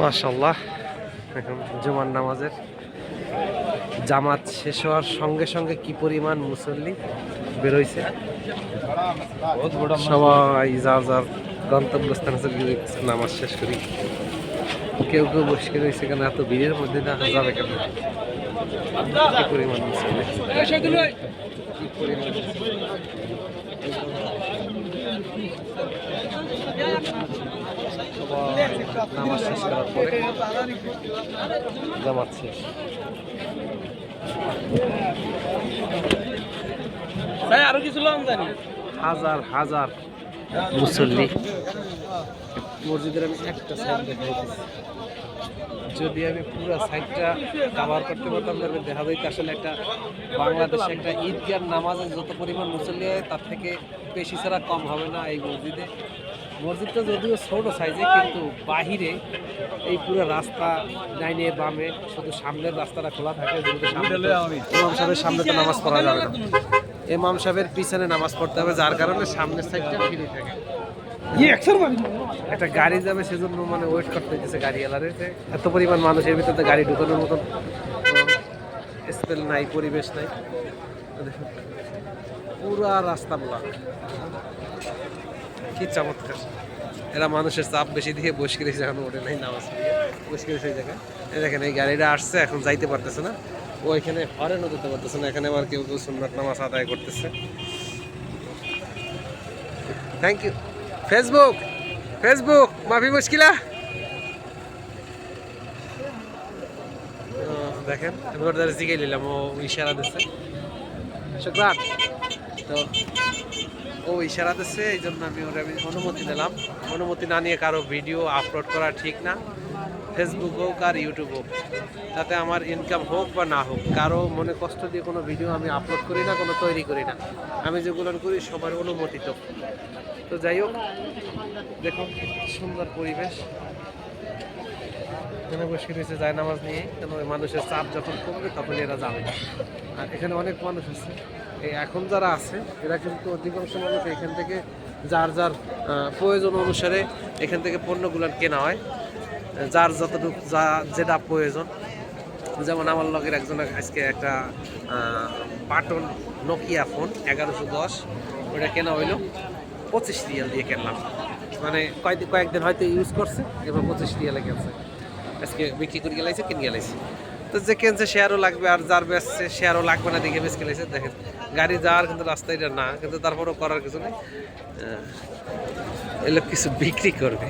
মাশাল্লাহ এখন জুমার নামাজের জামাত শেষ হওয়ার সঙ্গে সঙ্গে কি পরিমাণ মুসল্লি বেরোইছে? সবাই যার যার গন্তব্যস্থানে নামাজ শেষ করি। কেউ কেউ বসে রয়েছে কেন? এত ভিড়ের মধ্যে দেখা যাবে কেন? পরিমাণ মুসল্লি? পরিমাণ নামাজ শেষ করার পরে জামাত শেষ। আরও কিছু লং জানি? হাজার হাজার। মুসল্লি। মসজিদের আমি একটা সাইড যদি আমি পুরো সাইডটা কাভার করতে পারতাম তাহলে দেখা যাইতে আসলে একটা বাংলাদেশে একটা ঈদগার নামাজের যত পরিমাণ মুসল্লি হয় তার থেকে বেশি ছাড়া কম হবে না এই মসজিদে। মসজিদটা যদিও ছোট সাইজে কিন্তু বাহিরে এই পুরো রাস্তা ডাইনে বামে শুধু সামনের রাস্তাটা খোলা থাকে যেহেতু সামনে তো- ইমাম সাহেবের সামনে তো নামাজ পড়া যাবে না। ইমাম সাহেবের পিছনে নামাজ পড়তে হবে যার কারণে সামনের সাইডটা ফ্রি থাকে। একটা গাড়ি যাবে সেজন্য মানে ওয়েট করতে গাড়ি যে এত পরিমাণ মানুষের ভিতরে গাড়ি ঢুকানোর মতন স্পেল নাই পরিবেশ নাই। পুরা রাস্তা ব্লক কি চমৎকার। এরা মানুষের চাপ বেশি দিয়ে বসে গেছে এখন ওঠে নাই নামাজ বসে গেছে এই জায়গায়। দেখেন এই গাড়িটা আসছে এখন যাইতে পারতেছে না। ও এখানে হরেনও দিতে পারতেছে না, এখানে আবার কেউ কেউ সুন্নাত নামাজ আদায় করতেছে। থ্যাংক ইউ ফেসবুক ফেসবুক মাফি মুশকিলা। দেখেন, আমি দ্বারা জিগে নিলাম, ও ইশারা দিচ্ছে শুক্রান, তো ও ইশারা দিচ্ছে এই জন্য আমি ওর আমি অনুমতি দিলাম। অনুমতি না নিয়ে কারও ভিডিও আপলোড করা ঠিক না। ফেসবুক হোক আর ইউটিউব হোক, তাতে আমার ইনকাম হোক বা না হোক, কারও মনে কষ্ট দিয়ে কোনো ভিডিও আমি আপলোড করি না, কোনো তৈরি করি না। আমি যেগুলো করি সবার অনুমোদিত। তো যাই হোক, দেখুন সুন্দর পরিবেশ। এখানে বসে রয়েছে যায় নামাজ নিয়ে কেন মানুষের চাপ যখন কমবে তখন এরা যাবে। আর এখানে অনেক মানুষ আছে। এই এখন যারা আছে, এরা কিন্তু অধিকাংশ মানুষ এখান থেকে যার যার প্রয়োজন অনুসারে এখান থেকে পণ্যগুলো কেনা হয়। যার যতটুকু, যা যেটা প্রয়োজন। যেমন আমার লগের একজন আজকে একটা বাটন নোকিয়া ফোন এগারোশো দশ। ওটা কেনা হইল পঁচিশ রিয়াল দিয়ে কেনলাম। মানে কয়েকদিন কয়েকদিন হয়তো ইউজ করছে, এবার পঁচিশ রিয়ালে কেনছে। আজকে বিক্রি করে গেলাইছে, কিনে গেলাইছে। তো যে কিনছে শেয়ারও লাগবে আর যার বেচছে শেয়ারও লাগবে না দেখে বেশ গেলাইছে দেখেন। গাড়ি যাওয়ার কিন্তু রাস্তা এটা না, কিন্তু তারপরেও করার কিছু নেই। এগুলো কিছু বিক্রি করবে।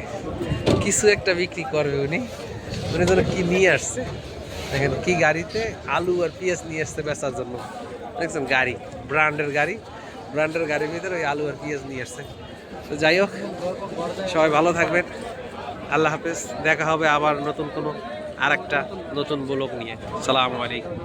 কিছু একটা বিক্রি করবে উনি। উনি যেন কী নিয়ে আসছে। দেখেন কি গাড়িতে আলু আর পেঁয়াজ নিয়ে আসছে বেচার জন্য। দেখছেন গাড়ি ব্র্যান্ডের গাড়ি। ব্র্যান্ডের গাড়ির ভিতরে ওই আলু আর পেঁয়াজ নিয়ে আসছে। তো যাই হোক, সবাই ভালো থাকবেন। আল্লাহ হাফেজ। দেখা হবে আবার নতুন কোনো আর একটা নতুন ব্লগ নিয়ে। সালামু আলাইকুম।